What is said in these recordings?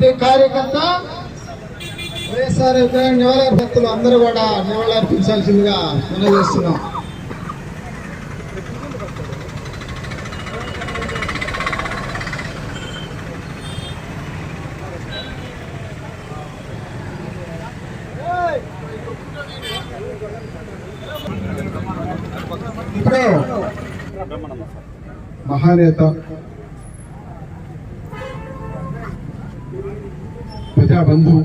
కార్యకర్త వైఎస్ఆర్ విగ్రహం భక్తులు అందరూ కూడా నివాళులు అర్పించాల్సిందిగా మనం చేస్తున్నాం మహానేత ప్రజాబంధు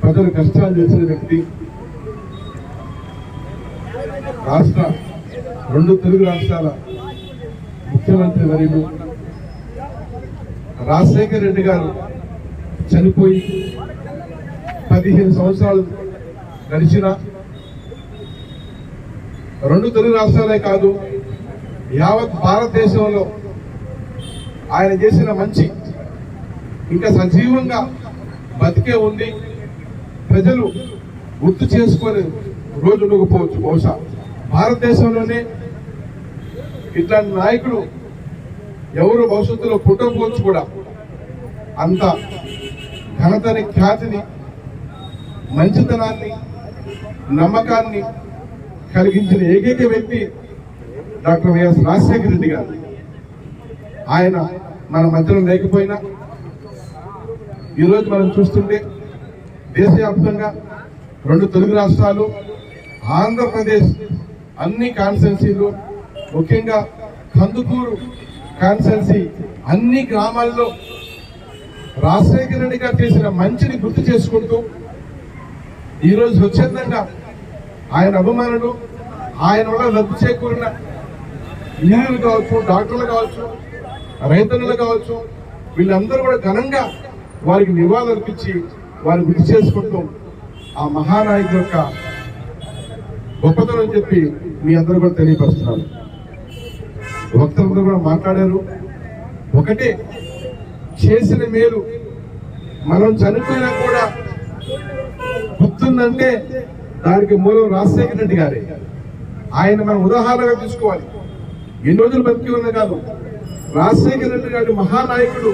ప్రజలు కష్టాలు చేసిన వ్యక్తి రాష్ట్ర రెండు తెలుగు రాష్ట్రాల ముఖ్యమంత్రి వర్యులు రాజశేఖర్ రెడ్డి గారు చనిపోయి పదిహేను సంవత్సరాలు గడిచిన రెండు తెలుగు రాష్ట్రాలే కాదు యావత్ భారతదేశంలో ఆయన చేసిన మంచి ఇంకా సజీవంగా బతికే ఉంది. ప్రజలు గుర్తు చేసుకొని రోజు ఉండకపోవచ్చు. బహుశా భారతదేశంలోనే ఇట్లాంటి నాయకుడు ఎవరు భవిష్యత్తులో పుట్టకపోవచ్చు కూడా అంత ఘనతని ఖ్యాతిని మంచితనాన్ని నమ్మకాన్ని కలిగించిన ఏకైక వ్యక్తి డాక్టర్ వైఎస్ రాజశేఖర రెడ్డి గారు. ఆయన మన మధ్యలో లేకపోయినా ఈరోజు మనం చూస్తుంటే దేశవ్యాప్తంగా రెండు తెలుగు రాష్ట్రాలు ఆంధ్రప్రదేశ్ అన్ని కాన్స్టెన్సీలు ముఖ్యంగా కందుకూరు కాన్స్టెన్సీ అన్ని గ్రామాల్లో రాజశేఖర రెడ్డి గారు చేసిన మంచిని గుర్తు చేసుకుంటూ ఈరోజు స్వచ్ఛందంగా ఆయన అభిమానులు ఆయన వల్ల రద్దు చేకూరిన ఇంజనీర్లు కావచ్చు డాక్టర్లు కావచ్చు రైతన్నులు కావచ్చు వీళ్ళందరూ కూడా ఘనంగా వారికి నివాళులర్పించి వారిని గుర్తు చేసుకుంటూ ఆ మహానాయకుడు యొక్క గొప్పతనం చెప్పి మీ అందరూ కూడా తెలియపరుస్తున్నారు. భక్తులందరూ కూడా మాట్లాడారు. ఒకటే చేసిన మేలు మనం చనిపోయినా కూడా గుర్తుందంటే దానికి మూలం రాజశేఖర రెడ్డి గారే. ఆయన మనం ఉదాహరణగా తీసుకోవాలి ఎన్ని రోజులు బతికి ఉన్న కాదు రాజశేఖర రెడ్డి గారి మహానాయకుడు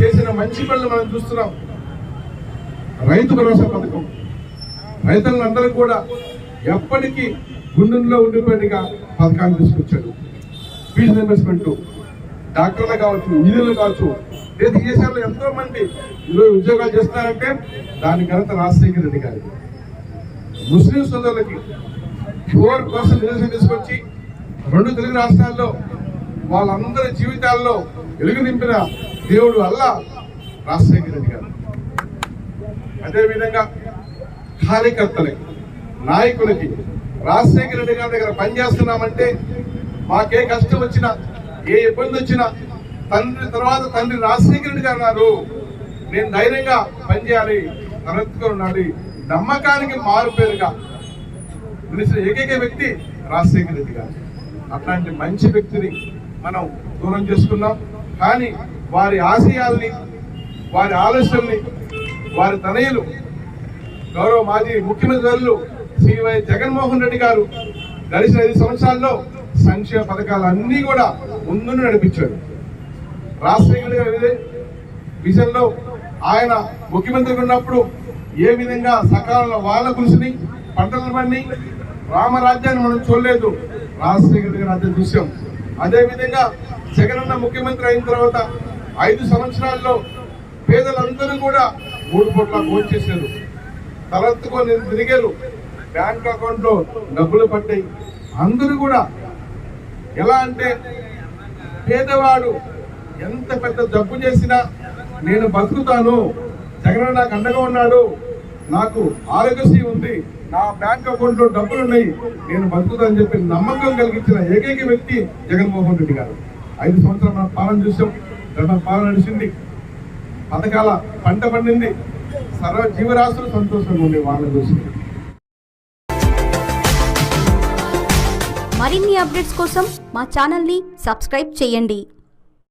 చేసిన మంచి పనులు మనం చూస్తున్నాం. రైతు భరోసా పథకం. రైతులందరూ కూడా ఎప్పటికీ గుండెల్లో ఉండిపోయినగా పథకాన్ని తీసుకొచ్చాడు ఫీజు ఇన్వెస్ట్మెంట్ డాక్టర్లు కావచ్చు ఇంజనీర్లు కావచ్చు దేశ దేశాల్లో ఎంతో మంది ఈరోజు ఉద్యోగాలు చేస్తున్నారంటే దాని ఘనత రాజశేఖర రెడ్డి గారి. ముస్లిం సోదరులకి ఫోర్ పర్సెంట్ రిజర్వేషన్ తీసుకొచ్చి రెండు తెలుగు రాష్ట్రాల్లో వాళ్ళందరి జీవితాల్లో వెలుగు నింపిన దేవుడు అల్లా రాజశేఖర రెడ్డి గారు. అదేవిధంగా కార్యకర్తలకి నాయకులకి రాజశేఖర రెడ్డి గారి దగ్గర పనిచేస్తున్నామంటే మాకే కష్టం వచ్చినా ఏ ఇబ్బంది వచ్చినా తండ్రి తర్వాత తండ్రి రాజశేఖర రెడ్డి గారు అన్నారు నేను ధైర్యంగా పనిచేయాలి తరగతిగా ఉండాలి నమ్మకానికి మారు పేరుగా నిలిచిన ఏకైక వ్యక్తి రాజశేఖర రెడ్డి గారు. అట్లాంటి మంచి వ్యక్తిని మనం దూరం చేసుకున్నాం. కానీ వారి ఆశయాల్ని వారి ఆలోచనల్ని వారి తనయులు గౌరవ మాజీ ముఖ్యమంత్రులు శ్రీ వై జగన్మోహన్ రెడ్డి గారు గడిచిన ఐదు సంవత్సరాల్లో సంక్షేమ పథకాలు కూడా ముందుని నడిపించారు. రాజశేఖర గారి విజన్లో ఆయన ముఖ్యమంత్రిగా ఉన్నప్పుడు ఏ విధంగా సకాలంలో వాళ్ళ కృషిని పంటలు పండి రామరాజ్యాన్ని మనం చూడలేదు. రాజశేఖర్ గారి రాజ్యం చూసాం అదే విధంగా జగనన్న ముఖ్యమంత్రి అయిన తర్వాత ఐదు సంవత్సరాల్లో పేదలందరూ కూడా మూడు కోట్ల భోంచేశారు తలెత్తుకొని తిరిగారు. బ్యాంక్ అకౌంట్లో డబ్బులు పట్టాయి అందరూ కూడా ఎలా అంటే పేదవాడు ఎంత పెద్ద జబ్బు చేసినా నేను బతుకుతాను. జగన్ నాకు అండగా ఉన్నాడు. నాకు ఆరోగ్యశ్రీ ఉంది. నా బ్యాంక్ అకౌంట్లో డబ్బులు ఉన్నాయి. నేను బతుకుతానని చెప్పి నమ్మకం కలిగించిన ఏకైక వ్యక్తి జగన్మోహన్ రెడ్డి గారు. ఐదు సంవత్సరాలు మనం పాలన చూసాం. గత పాలన నడిచింది. పథకాల పంట పండింది. సర్వ జీవరాశులు సంతోషంగా ఉండే వాళ్ళని చూసి మరిన్ని అప్డేట్స్ కోసం మా ఛానల్ని సబ్స్క్రైబ్ చేయండి.